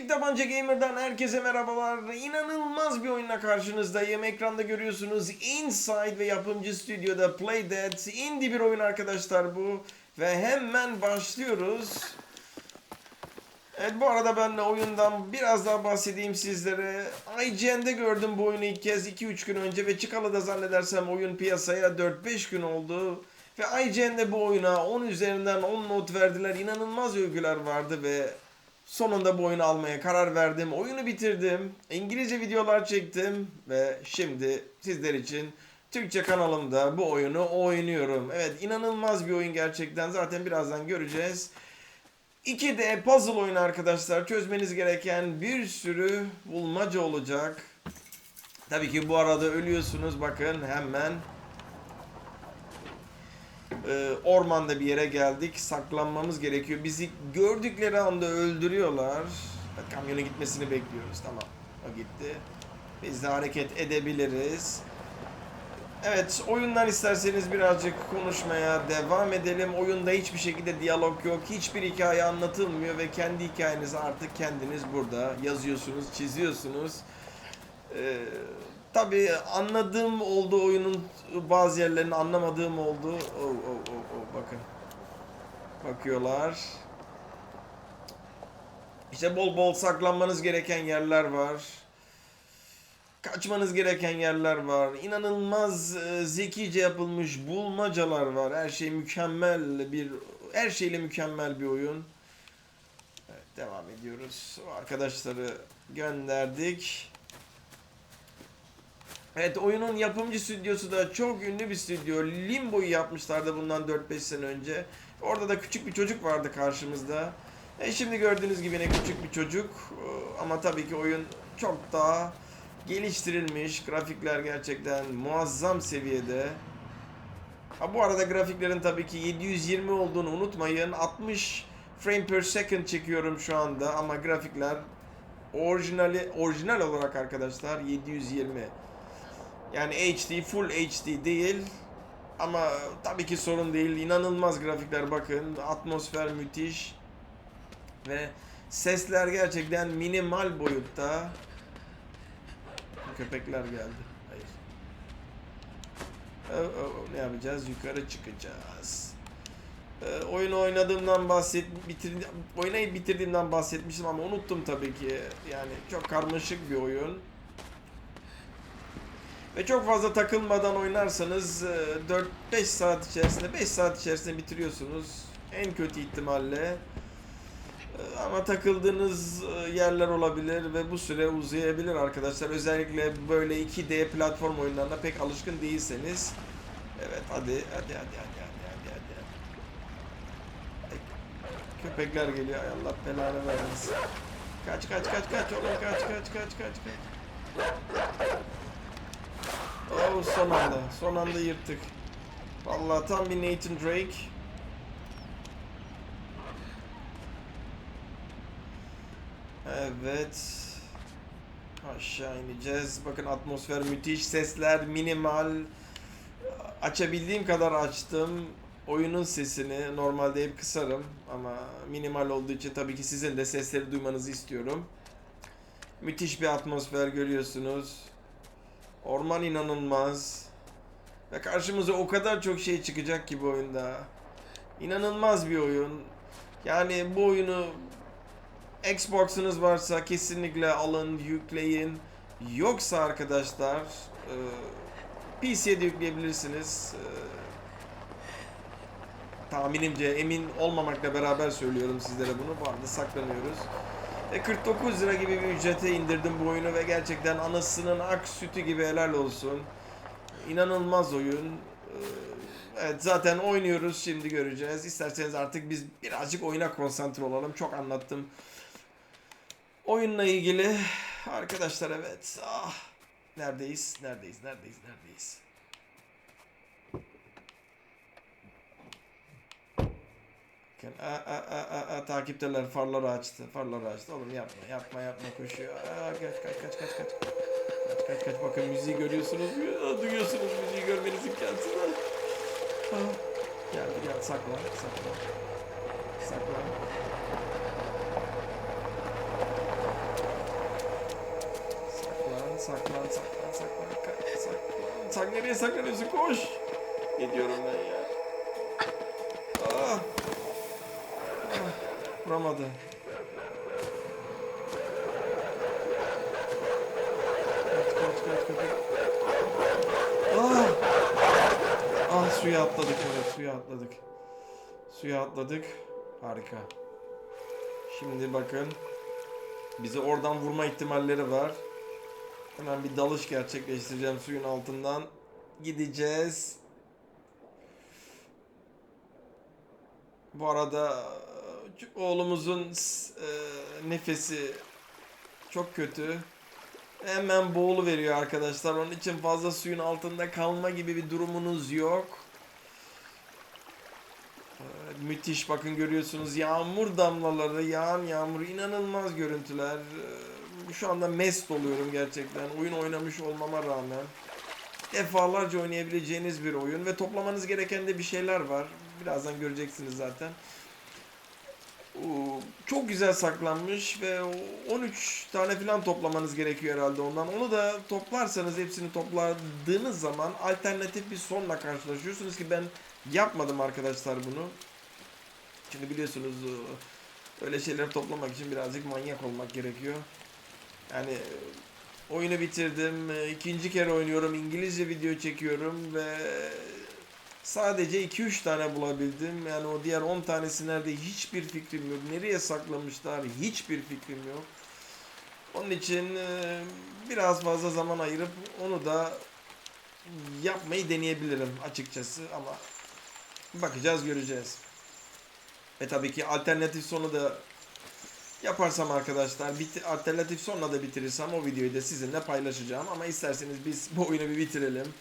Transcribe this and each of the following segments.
Tek Tabanca Gamer'dan herkese merhabalar. İnanılmaz bir oyunla karşınızdayım. Ekranda görüyorsunuz Inside ve yapımcı stüdyoda Playdead. Indie bir oyun arkadaşlar bu. Ve hemen başlıyoruz. Evet bu arada ben de oyundan biraz daha bahsedeyim sizlere. IGN'de gördüm bu oyunu ilk kez 2-3 gün önce ve çıkalı da zannedersem oyun piyasaya 4-5 gün oldu. Ve IGN'de bu oyuna 10 üzerinden 10 not verdiler. İnanılmaz övgüler vardı ve sonunda bu oyunu almaya karar verdim. Oyunu bitirdim. İngilizce videolar çektim ve şimdi sizler için Türkçe kanalımda bu oyunu oynuyorum. Evet inanılmaz bir oyun gerçekten. Zaten birazdan göreceğiz. 2D puzzle oyunu arkadaşlar. Çözmeniz gereken bir sürü bulmaca olacak. Tabii ki bu arada ölüyorsunuz. Bakın hemen e, ormanda bir yere geldik. Saklanmamız gerekiyor. Bizi gördükleri anda öldürüyorlar. Evet, Kamyonun gitmesini bekliyoruz. Tamam. O gitti. Biz de hareket edebiliriz. Evet, oyundan isterseniz birazcık konuşmaya devam edelim. Oyunda hiçbir şekilde diyalog yok, hiçbir hikaye anlatılmıyor ve kendi hikayenizi artık kendiniz burada yazıyorsunuz, çiziyorsunuz. Ee, tabii anladığım oldu oyunun bazı yerlerini anlamadığım oldu. Oh, oh, oh, oh, bakın. Bakıyorlar. İşte bol bol saklanmanız gereken yerler var. Kaçmanız gereken yerler var. İnanılmaz e, zekice yapılmış bulmacalar var. Her şey mükemmel bir her şeyle mükemmel bir oyun. Evet, devam ediyoruz. O arkadaşları gönderdik. Evet oyunun yapımcı stüdyosu da çok ünlü bir stüdyo. Limbo'yu yapmışlardı bundan 4-5 sene önce. Orada da küçük bir çocuk vardı karşımızda. E şimdi gördüğünüz gibi ne küçük bir çocuk. Ee, Ama tabii ki oyun çok daha geliştirilmiş. Grafikler gerçekten muazzam seviyede. Ha bu arada grafiklerin tabii ki 720 olduğunu unutmayın. 60 frame per second çekiyorum şu anda ama grafikler orijinali orijinal olarak arkadaşlar 720. Yani HD full HD değil. Ama tabii ki sorun değil. İnanılmaz grafikler bakın. Atmosfer müthiş. Ve sesler gerçekten minimal boyutta. Köpekler geldi. Hayır. Oh, oh, oh, Ne yapacağız? Yukarı çıkacağız. Ee, oyunu oynadığımdan bahset bitirdi oynayıp bitirdiğimden bahsetmiştim ama unuttum tabii ki. Yani çok karmaşık bir oyun. Ve çok fazla takılmadan oynarsanız e, 4-5 saat içerisinde 5 saat içerisinde bitiriyorsunuz. En kötü ihtimalle. E, Ama takıldığınız e, yerler olabilir ve bu süre uzayabilir arkadaşlar. Özellikle böyle 2D platform oyunlarına pek alışkın değilseniz. Evet hadi hadi hadi hadi hadi hadi hadi. Ay, Köpekler geliyor ay Allah belanı vermesin. Kaç kaç kaç kaç oğlum kaç kaç kaç kaç kaç. Oh son anda son anda yırttık. Vallahi tam bir Nathan Drake. Evet. Aşağı ineceğiz. Bakın atmosfer müthiş. Sesler minimal. Açabildiğim kadar açtım. Oyunun sesini normalde hep kısarım ama minimal olduğu için tabii ki sizin de sesleri duymanızı istiyorum. Müthiş bir atmosfer görüyorsunuz. Orman inanılmaz. Ve karşımıza o kadar çok şey çıkacak ki bu oyunda. İnanılmaz bir oyun. Yani bu oyunu Xbox'ınız varsa kesinlikle alın, yükleyin. Yoksa arkadaşlar e, PC'ye de yükleyebilirsiniz. E, tahminimce emin olmamakla beraber söylüyorum sizlere bunu. Bu arada saklanıyoruz. E 49 lira gibi bir ücrete indirdim bu oyunu ve gerçekten anasının ak sütü gibi helal olsun. İnanılmaz oyun. E, Evet zaten oynuyoruz şimdi göreceğiz. İsterseniz artık biz birazcık oyuna konsantre olalım. Çok anlattım. Oyunla ilgili arkadaşlar evet. Ah. Neredeyiz? Neredeyiz? Neredeyiz? Neredeyiz? Bakın, a, a, a, a, a, takipteler farları açtı. Farları açtı. Oğlum yapma yapma yapma koşuyor. Aa, kaç kaç kaç kaç kaç. Kaç kaç kaç bakın müziği görüyorsunuz. Aa, Duyuyorsunuz müziği görmeniz imkansız. Aa, Geldi gel saklan saklan. Saklan. Saklan saklan saklan ka- saklan. Sen nereye saklanıyorsun koş. Gidiyorum ben ya. Ah, Vuramadı. Kaç. Ah. Ah suya atladık evet suya atladık. Suya atladık. Harika. Şimdi bakın. Bizi oradan vurma ihtimalleri var. Hemen bir dalış gerçekleştireceğim suyun altından. Gideceğiz. Bu arada e, oğlumuzun e, nefesi çok kötü. Hemen boğulu veriyor arkadaşlar. Onun için fazla suyun altında kalma gibi bir durumunuz yok. Ee, Müthiş bakın görüyorsunuz yağmur damlaları yağan yağmur inanılmaz görüntüler. Ee, Şu anda mest oluyorum gerçekten oyun oynamış olmama rağmen. Defalarca oynayabileceğiniz bir oyun ve toplamanız gereken de bir şeyler var. Birazdan göreceksiniz zaten. Çok güzel saklanmış ve o 13 tane falan toplamanız gerekiyor herhalde ondan. Onu da toplarsanız hepsini topladığınız zaman alternatif bir sonla karşılaşıyorsunuz ki ben yapmadım arkadaşlar bunu. Şimdi biliyorsunuz öyle şeyleri toplamak için birazcık manyak olmak gerekiyor. Yani oyunu bitirdim. ikinci kere oynuyorum. İngilizce video çekiyorum ve sadece 2-3 tane bulabildim. Yani o diğer 10 tanesi nerede hiçbir fikrim yok. Nereye saklamışlar hiçbir fikrim yok. Onun için e, biraz fazla zaman ayırıp onu da yapmayı deneyebilirim açıkçası ama bakacağız göreceğiz. Ve tabii ki alternatif sonu da yaparsam arkadaşlar biti- alternatif sonla da bitirirsem o videoyu da sizinle paylaşacağım ama isterseniz biz bu oyunu bir bitirelim.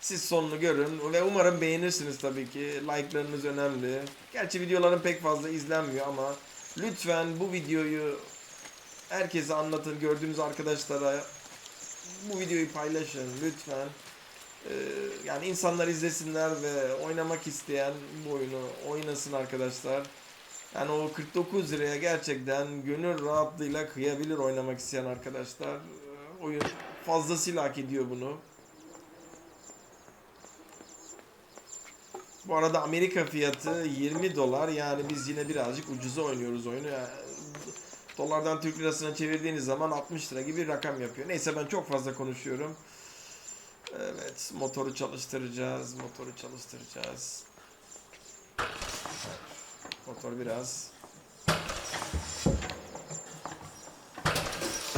Siz sonunu görün ve umarım beğenirsiniz tabii ki. Like'larınız önemli. Gerçi videolarım pek fazla izlenmiyor ama lütfen bu videoyu herkese anlatın. Gördüğünüz arkadaşlara bu videoyu paylaşın lütfen. Ee, yani insanlar izlesinler ve oynamak isteyen bu oyunu oynasın arkadaşlar. Yani o 49 liraya gerçekten gönül rahatlığıyla kıyabilir oynamak isteyen arkadaşlar. Ee, Oyun fazlasıyla hak ediyor bunu. Bu arada Amerika fiyatı 20 dolar yani biz yine birazcık ucuza oynuyoruz oyunu. Yani dolardan Türk lirasına çevirdiğiniz zaman 60 lira gibi bir rakam yapıyor. Neyse ben çok fazla konuşuyorum. Evet motoru çalıştıracağız. Motoru çalıştıracağız. Motor biraz.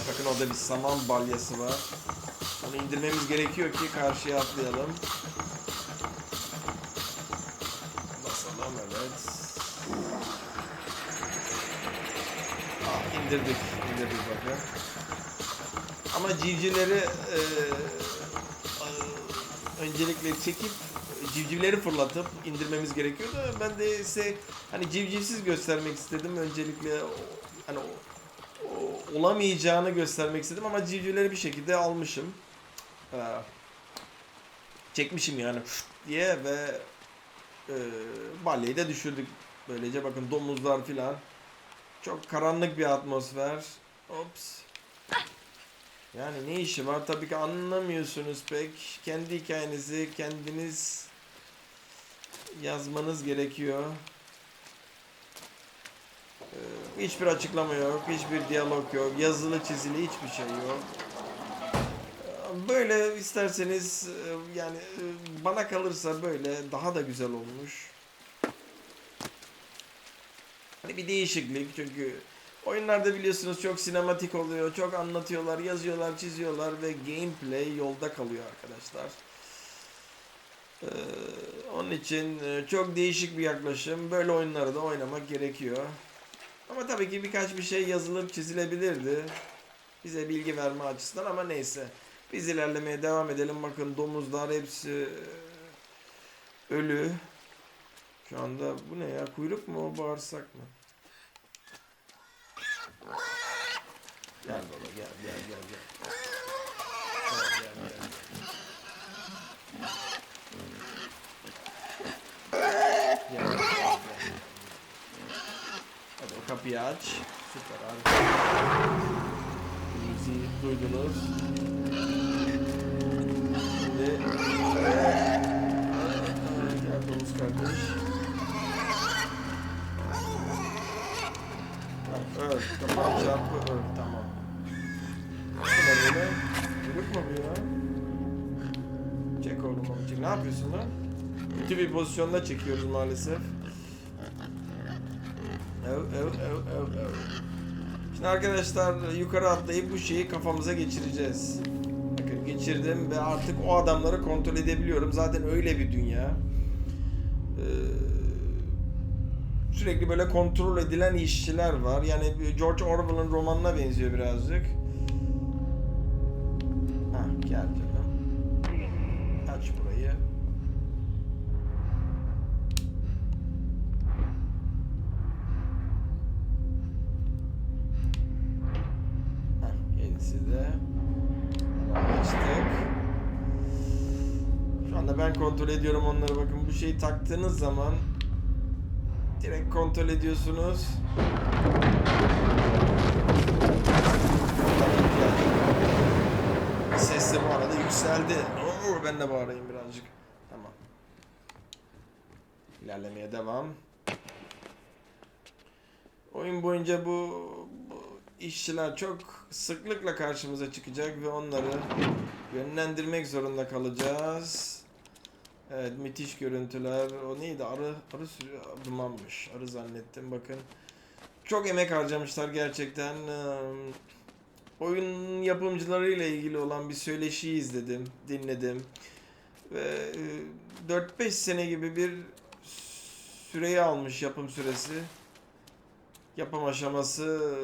Bakın orada bir saman balyası var. Onu indirmemiz gerekiyor ki karşıya atlayalım. Basalım evet. Ah, indirdik. indirdik bakın. Ama civcivleri e, e, öncelikle çekip civcivleri fırlatıp indirmemiz gerekiyordu. Ben de ise hani civcivsiz göstermek istedim. Öncelikle hani olamayacağını göstermek istedim ama civcivleri bir şekilde almışım. Ee, çekmişim yani diye ve e, balyayı da düşürdük. Böylece bakın domuzlar filan. Çok karanlık bir atmosfer. Ops. Yani ne işi var tabii ki anlamıyorsunuz pek. Kendi hikayenizi kendiniz yazmanız gerekiyor. Ee, hiçbir açıklama yok, hiçbir diyalog yok, yazılı çizili hiçbir şey yok. Ee, Böyle isterseniz e, yani e, bana kalırsa böyle daha da güzel olmuş. Hani bir değişiklik çünkü oyunlarda biliyorsunuz çok sinematik oluyor, çok anlatıyorlar, yazıyorlar, çiziyorlar ve gameplay yolda kalıyor arkadaşlar. Ee, onun için e, çok değişik bir yaklaşım. Böyle oyunları da oynamak gerekiyor. Ama tabii ki birkaç bir şey yazılıp çizilebilirdi. Bize bilgi verme açısından ama neyse. Biz ilerlemeye devam edelim. Bakın domuzlar hepsi e, ölü. Şu anda bu ne ya? Kuyruk mu o bağırsak mı? Gel baba gel gel gel gel. Gel gel gel. Gel, gel, gel. Hadi o kapıyı aç. Süper harika. Bizi duydunuz. Şimdi. Gel domuz kardeş. Tamam çarpı öl. Tamam. Bu ne böyle? Yürük mü bu ya? Çek oğlum amcık. Ne yapıyorsun lan? Kötü bir pozisyonda çekiyoruz maalesef. Ev ev ev ev ev. Şimdi arkadaşlar yukarı atlayıp bu şeyi kafamıza geçireceğiz. Bakın geçirdim ve artık o adamları kontrol edebiliyorum. Zaten öyle bir dünya. Ee, sürekli böyle kontrol edilen işçiler var. Yani George Orwell'ın romanına benziyor birazcık. Hah gel canım. Aç burayı. Gerisi de. Açtık. Şu anda ben kontrol ediyorum onları. Bakın bu şeyi taktığınız zaman direkt kontrol ediyorsunuz. Ses de bu arada yükseldi. Oo, ben de bağırayım birazcık. Tamam. İlerlemeye devam. Oyun boyunca bu, bu işçiler çok sıklıkla karşımıza çıkacak ve onları yönlendirmek zorunda kalacağız. Evet müthiş görüntüler. O neydi? Arı arı sürü dumanmış. Arı zannettim bakın. Çok emek harcamışlar gerçekten. Oyun yapımcılarıyla ilgili olan bir söyleşiyi izledim, dinledim. Ve e, 4-5 sene gibi bir süreyi almış yapım süresi. Yapım aşaması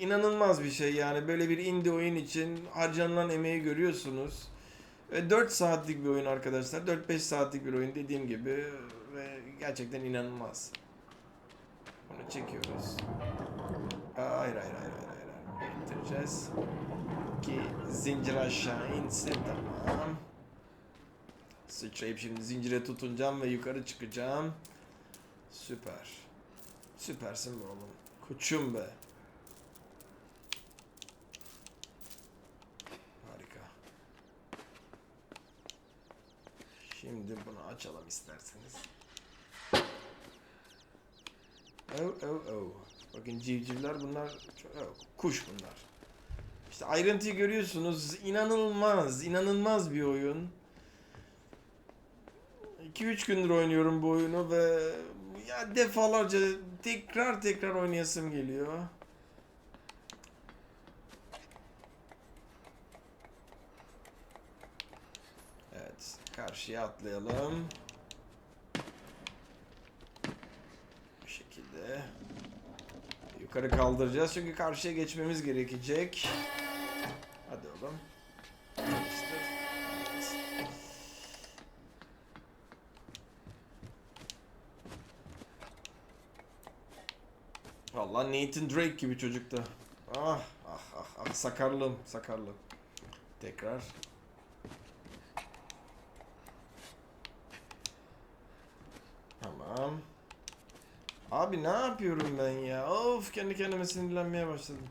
inanılmaz bir şey yani böyle bir indie oyun için harcanılan emeği görüyorsunuz. Ve 4 saatlik bir oyun arkadaşlar. 4-5 saatlik bir oyun dediğim gibi ve gerçekten inanılmaz. Bunu çekiyoruz. Aa, Hayır hayır hayır hayır hayır. Ki zincir aşağı insin tamam. Sıçrayıp şimdi zincire tutunacağım ve yukarı çıkacağım. Süper. Süpersin be oğlum. Koçum be. Harika. Şimdi bunu açalım isterseniz. Oh oh oh. Bakın civcivler bunlar kuş bunlar. İşte ayrıntıyı görüyorsunuz. İnanılmaz, inanılmaz bir oyun. 2-3 gündür oynuyorum bu oyunu ve ya defalarca tekrar tekrar oynayasım geliyor. Evet, karşıya atlayalım. Bu şekilde. Yukarı kaldıracağız çünkü karşıya geçmemiz gerekecek. Hadi oğlum. Vallahi Nathan Drake gibi çocuktu. Ah ah ah ah sakarlığım sakarlığım. Tekrar. Tamam. Abi ne yapıyorum ben ya? Of kendi kendime sinirlenmeye başladım.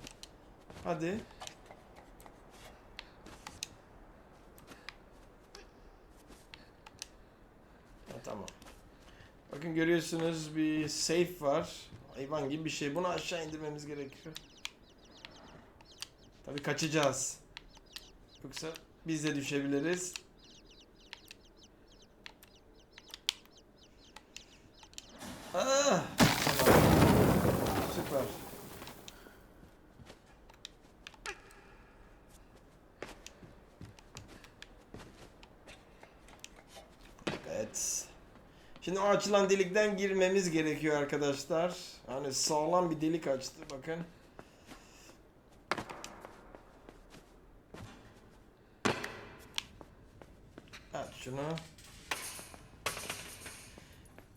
Hadi. Ha, tamam. Bakın görüyorsunuz bir safe var. Hayvan gibi bir şey. Bunu aşağı indirmemiz gerekiyor. Tabii kaçacağız. Yoksa biz de düşebiliriz. Ah! Tamam. Süper. Evet. Şimdi o açılan delikten girmemiz gerekiyor arkadaşlar. Hani sağlam bir delik açtı bakın. Aç şunu.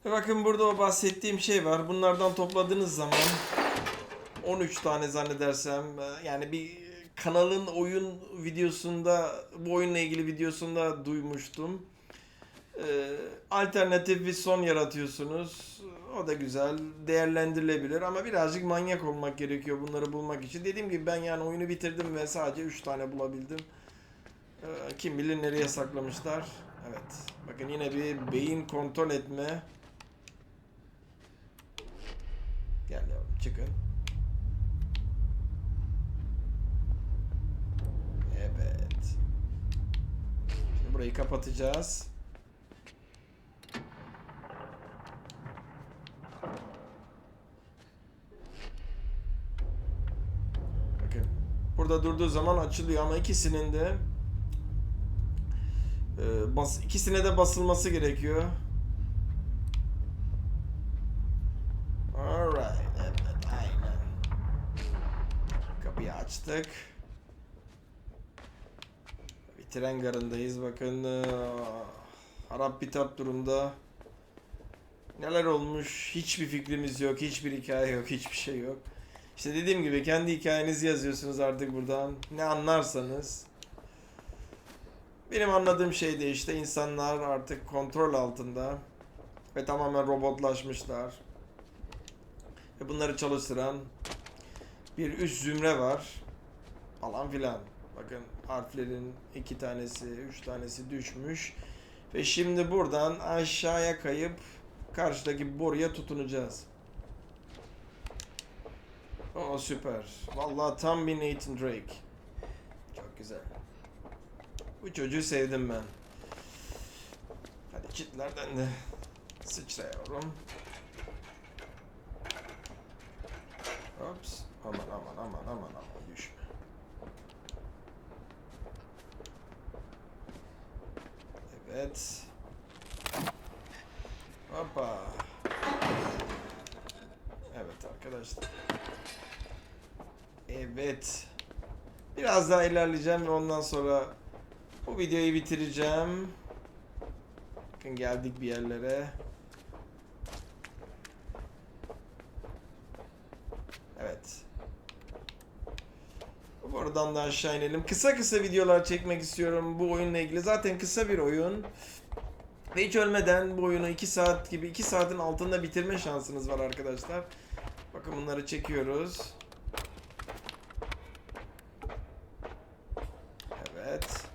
Ve Bakın burada o bahsettiğim şey var. Bunlardan topladığınız zaman 13 tane zannedersem e, yani bir kanalın oyun videosunda bu oyunla ilgili videosunda duymuştum. Ee, alternatif bir son yaratıyorsunuz. O da güzel, değerlendirilebilir ama birazcık manyak olmak gerekiyor bunları bulmak için. Dediğim gibi ben yani oyunu bitirdim ve sadece 3 tane bulabildim. Ee, kim bilir nereye saklamışlar. Evet. Bakın yine bir beyin kontrol etme. Gel yavrum çıkın. Evet. Şimdi burayı kapatacağız. Bakın. Burada durduğu zaman açılıyor ama ikisinin de e, bas, ikisine de basılması gerekiyor. Alright. Evet, aynen. Kapıyı açtık. Bir tren garındayız. Bakın harap bitap durumda. Neler olmuş hiçbir fikrimiz yok. Hiçbir hikaye yok. Hiçbir şey yok. İşte dediğim gibi kendi hikayenizi yazıyorsunuz artık buradan. Ne anlarsanız. Benim anladığım şey de işte insanlar artık kontrol altında. Ve tamamen robotlaşmışlar. Ve bunları çalıştıran bir üst zümre var. Falan filan. Bakın harflerin iki tanesi, üç tanesi düşmüş. Ve şimdi buradan aşağıya kayıp karşıdaki boruya tutunacağız. Süper. Vallahi tam bir Nathan Drake. Çok güzel. Bu çocuğu sevdim ben. Hadi kitlerden de sıçra yavrum. Ops. Aman aman aman aman aman düşme. Evet. Hoppa. Evet arkadaşlar. Evet. Biraz daha ilerleyeceğim ve ondan sonra bu videoyu bitireceğim. Bakın geldik bir yerlere. Evet. Buradan da aşağı inelim. Kısa kısa videolar çekmek istiyorum bu oyunla ilgili. Zaten kısa bir oyun. Ve hiç ölmeden bu oyunu 2 saat gibi 2 saatin altında bitirme şansınız var arkadaşlar. Bakın bunları çekiyoruz. Evet.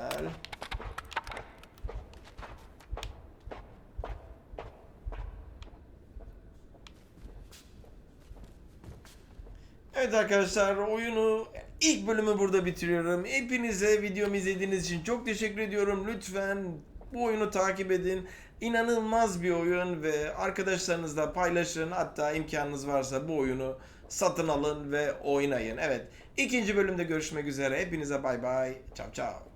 Güzel. Evet arkadaşlar oyunu ilk bölümü burada bitiriyorum. Hepinize videomu izlediğiniz için çok teşekkür ediyorum. Lütfen bu oyunu takip edin. İnanılmaz bir oyun ve arkadaşlarınızla paylaşın. Hatta imkanınız varsa bu oyunu satın alın ve oynayın. Evet ikinci bölümde görüşmek üzere. Hepinize bay bay. Ciao ciao.